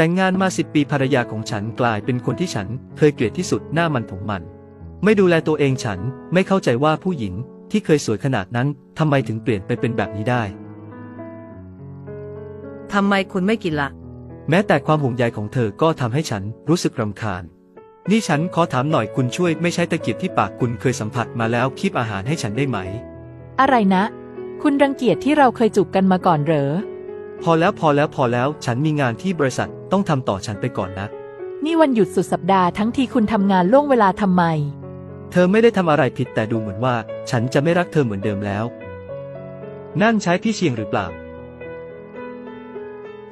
แต่งงานมาสิบปีภรรยาของฉันกลายเป็นคนที่ฉันเคยเกลียดที่สุดหน้ามันถงมัน ไม่ดูแลตัวเองฉันไม่เข้าใจว่าผู้หญิงที่เคยสวยขนาดนั้นทำไมถึงเปลี่ยนไปเป็นแบบนี้ได้ ทำไมคุณไม่กินละแม้แต่ความห่วงใยของเธอก็ทำให้ฉันรู้สึกรำคาญ นี่ฉันขอถามหน่อยคุณช่วยไม่ใช้ตะเกียบที่ปากคุณเคยสัมผัสมาแล้วคีบอาหารให้ฉันได้ไหม อะไรนะ คุณรังเกียจที่เราเคยจูบกันมาก่อนเหรอ พอแล้วพอแล้วพอแล้วฉันมีงานที่บริษัทต้องทำต่อฉันไปก่อนนะ นี่วันหยุดสุดสัปดาห์ทั้งที่คุณทำงานล่วงเวลาทำไม เธอไม่ได้ทำอะไรผิดแต่ดูเหมือนว่า ฉันจะไม่รักเธอเหมือนเดิมแล้ว นั่นใช้พี่เชียงหรือเปล่า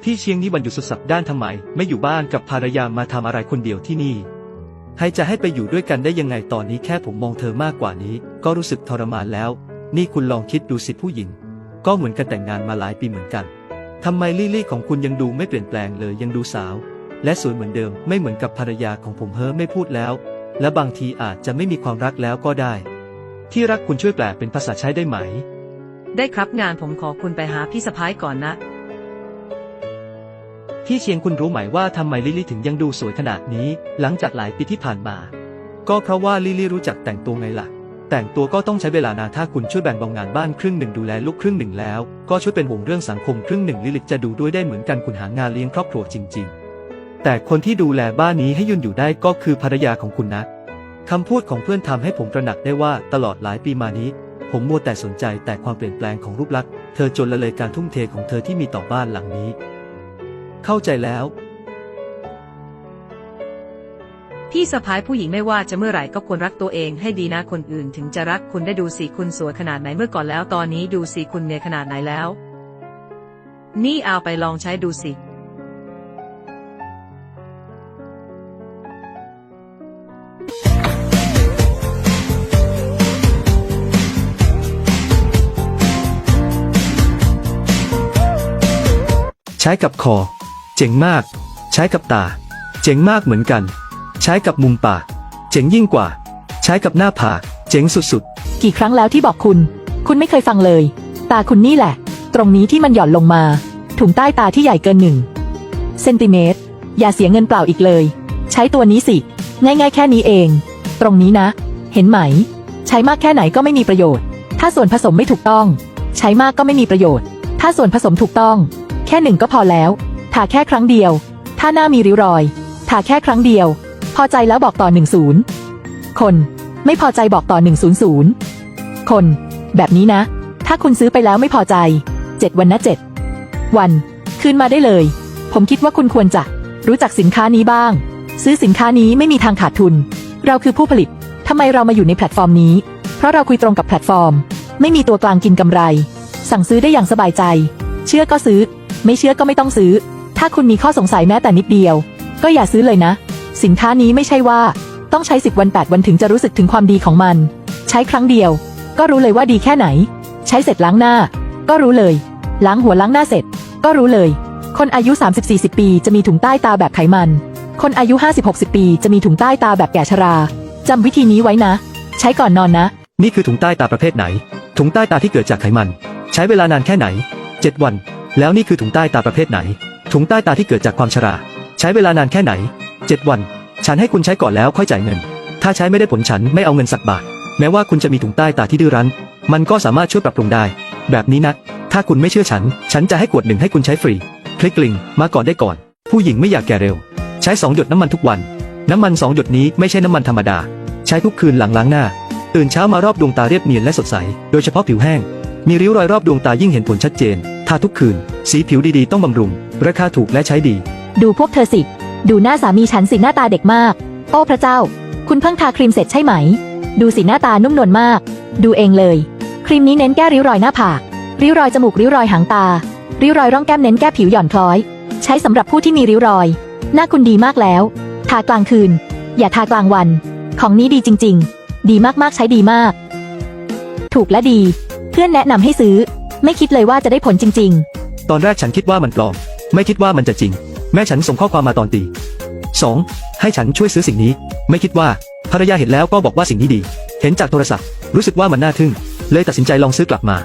พี่เชียงนี่วันหยุดสุดสัปดาห์ทำไม ไม่อยู่บ้านกับภรรยามาทำอะไรคนเดียวที่นี่ ให้จะให้ไปอยู่ด้วยกันได้ยังไงตอนนี้แค่ผมมองเธอมากกว่านี้ ก็รู้สึกทรมานแล้ว นี่คุณลองคิดดูสิผู้หญิง ก็เหมือนกันแต่งงานมาหลายปีเหมือนกัน ทำไมลี่ลี่ของคุณยังดูไม่เปลี่ยนแปลงเลยยังดูสาว และสวยเหมือนเดิมไม่เหมือนกับภรรยาของผมเฮ้อไม่พูดแล้ว และบางทีอาจจะไม่มีความรักแล้วก็ได้ ที่รักคุณช่วยแปลเป็นภาษาใช้ได้ไหม ได้ครับงานผมขอคุณไปหาพี่สะพ้ายก่อนนะพี่เชียงคุณรู้ไหมว่าทำไมลิลี่ถึงยังดูสวยขนาดนี้ หลังจากหลายปีที่ผ่านมา ก็เพราะว่าลิลี่รู้จักแต่งตัวไงล่ะ แต่งตัวก็ต้องใช้เวลานานถ้าคุณช่วยแบ่งเบางานบ้านครึ่งหนึ่งดูแลลูกครึ่งหนึ่งแล้ว ก็ช่วยเป็นห่วงเรื่องสังคมครึ่งหนึ่งลิลิตจะดูด้วยได้เหมือนกันคุณหางานเลี้ยงครอบครัวจริง ๆ แต่คนที่ดูแลบ้านนี้ให้ยืนอยู่ได้ก็คือภรรยาของคุณนะคำพูดของเพื่อนทำให้ผมตระหนักได้ว่าตลอดหลายปีมานี้ ผมมัวแต่สนใจแต่ความเปลี่ยนแปลงของรูปลักษณ์เธอจนละเลยการทุ่มเทของเธอที่มีต่อบ้านหลังนี้ เข้าใจแล้ว พี่สะพ้ายผู้หญิงไม่ว่าจะเมื่อไหร่ก็ควรรักตัวเองให้ดีนะคนอื่นถึงจะรักคุณได้ดูสิคุณสวยขนาดไหนเมื่อก่อนแล้วตอนนี้ดูสิคุณเมียขนาดไหนแล้ว นี่เอาไปลองใช้ดูสิ ใช้กับคอ เจ๋งมาก ใช้กับตา เจ๋งมากเหมือนกัน ใช้กับมุมปาก เจ๋งยิ่งกว่า ใช้กับหน้าผาก เจ๋งสุดกี่ครั้งแล้วที่บอกคุณ คุณไม่เคยฟังเลย ตาคุณนี่แหละ ตรงนี้ที่มันหย่อนลงมา ถุงใต้ตาที่ใหญ่เกินหนึ่งเซนติเมตร อย่าเสียเงินเปล่าอีกเลย ใช้ตัวนี้สิ ง่ายๆแค่นี้เอง ตรงนี้นะ เห็นไหม ใช้มากแค่ไหนก็ไม่มีประโยชน์ ถ้าส่วนผสมไม่ถูกต้อง ใช้มากก็ไม่มีประโยชน์ ถ้าส่วนผสมถูกต้อง แค่หนึ่งก็พอแล้ว ทาแค่ครั้งเดียว ถ้าหน้ามีริ้วรอย ทาแค่ครั้งเดียว อใจแล้วบอกต่อหนึ่งศูนย์คน ไม่พอใจบอกต่อหนึ่งศูนย์ศูนย์คน แบบนี้นะ ถ้าคุณซื้อไปแล้วไม่พอใจ 7 วันนะ 7 วัน คืนมาได้เลย ผมคิดว่าคุณควรจะ รู้จักสินค้านี้บ้าง ซื้อสินค้านี้ไม่มีทางขาดทุน เราคือผู้ผลิตทำไมเรามาอยู่ในแพลตฟอร์มนี้ เพราะเราคุยตรงกับแพลตฟอร์ม ไม่มีตัวกลางกินกำไร สั่งซื้อได้อย่างสบายใจ เชื่อก็ซื้อ ไม่เชื่อก็ไม่ต้องซื้อ ถ้าคุณมีข้อสงสัยแม้แต่นิดเดียว ก็อย่าซื้อเลยนะ สินค้านี้ไม่ใช่ว่า ต้องใช้ 10 วัน 8 วันถึงจะรู้สึกถึงความดีของมัน ใช้ครั้งเดียว ก็รู้เลยว่าดีแค่ไหน ใช้เสร็จล้างหน้า ก็รู้เลย ล้างหัวล้างหน้าเสร็จ ก็รู้เลย คนอายุ 30-40 ปีจะมีถุงใต้ตาแบบไขมัน คนอายุ 50-60 ปีจะมีถุงใต้ตาแบบแก่ชราจำวิธีนี้ไว้นะ ใช้ก่อนนอนนะ นี่คือถุงใต้ตาประเภทไหน ถุงใต้ตาที่เกิดจากไขมัน ใช้เวลานานแค่ไหน 7 วัน แล้วนี่คือถุงใต้ตาประเภทไหน ถุงใต้ตาที่เกิดจากความชรา ใช้เวลานานแค่ไหน 7 วัน ฉันให้คุณใช้ก่อนแล้วค่อยจ่ายเงิน ถ้าใช้ไม่ได้ผลฉันไม่เอาเงินสักบาท แม้ว่าคุณจะมีถุงใต้ตาที่ดื้อรั้น มันก็สามารถช่วยปรับปรุงได้ แบบนี้นะ ถ้าคุณไม่เชื่อฉัน ฉันจะให้ขวดหนึ่งให้คุณใช้ฟรี คลิกลิงมาก่อนได้ก่อน ผู้หญิงไม่อยากแก่เร็ว ใช้ 2 หยดน้ำมันทุกวัน น้ำมัน 2 หยดนี้ไม่ใช่น้ำมันธรรมดา ใช้ทุกคืนหลังล้างหน้า ตื่นเช้ามารอบดวงตาเรียบเนียนและสดใส โดยเฉพาะผิวแห้ง มีริ้วรอยรอบดวงตายิ่งเห็นผลชัดเจน ทาทุกคืน สีผิวดีๆ ต้องบำรุง ราคาถูกและใช้ดี ดูพวกเธอสิ ดูหน้าสามีฉันสิหน้าตาเด็กมาก โอ้พระเจ้า คุณเพิ่งทาครีมเสร็จใช่ไหม ดูสิหน้าตานุ่มนวลมาก ดูเองเลย ครีมนี้เน้นแก้ริ้วรอยหน้าผาก ริ้วรอยจมูกริ้วรอยหางตา ริ้วรอยร่องแก้มเน้นแก้ผิวหย่อนคล้อย ใช้สำหรับผู้ที่มีริ้วรอย หน้าคุณดีมากแล้ว ทากลางคืน อย่าทากลางวัน ของนี้ดีจริง ๆ ดีมากๆใช้ดีมาก ถูกและดี เพื่อนแนะนำให้ซื้อ ไม่คิดเลยว่าจะได้ผลจริง ๆ ตอนแรกฉันคิดว่ามันปลอม ไม่คิดว่ามันจะจริง แม่ฉันส่งข้อความมาตอนตี 2. ให้ฉันช่วยซื้อสิ่งนี้ ไม่คิดว่าภรรยาเห็นแล้วก็บอกว่าสิ่งนี้ดี เห็นจากโทรศัพท์ รู้สึกว่ามันน่าทึ่ง เลยตัดสินใจลองซื้อกลับมา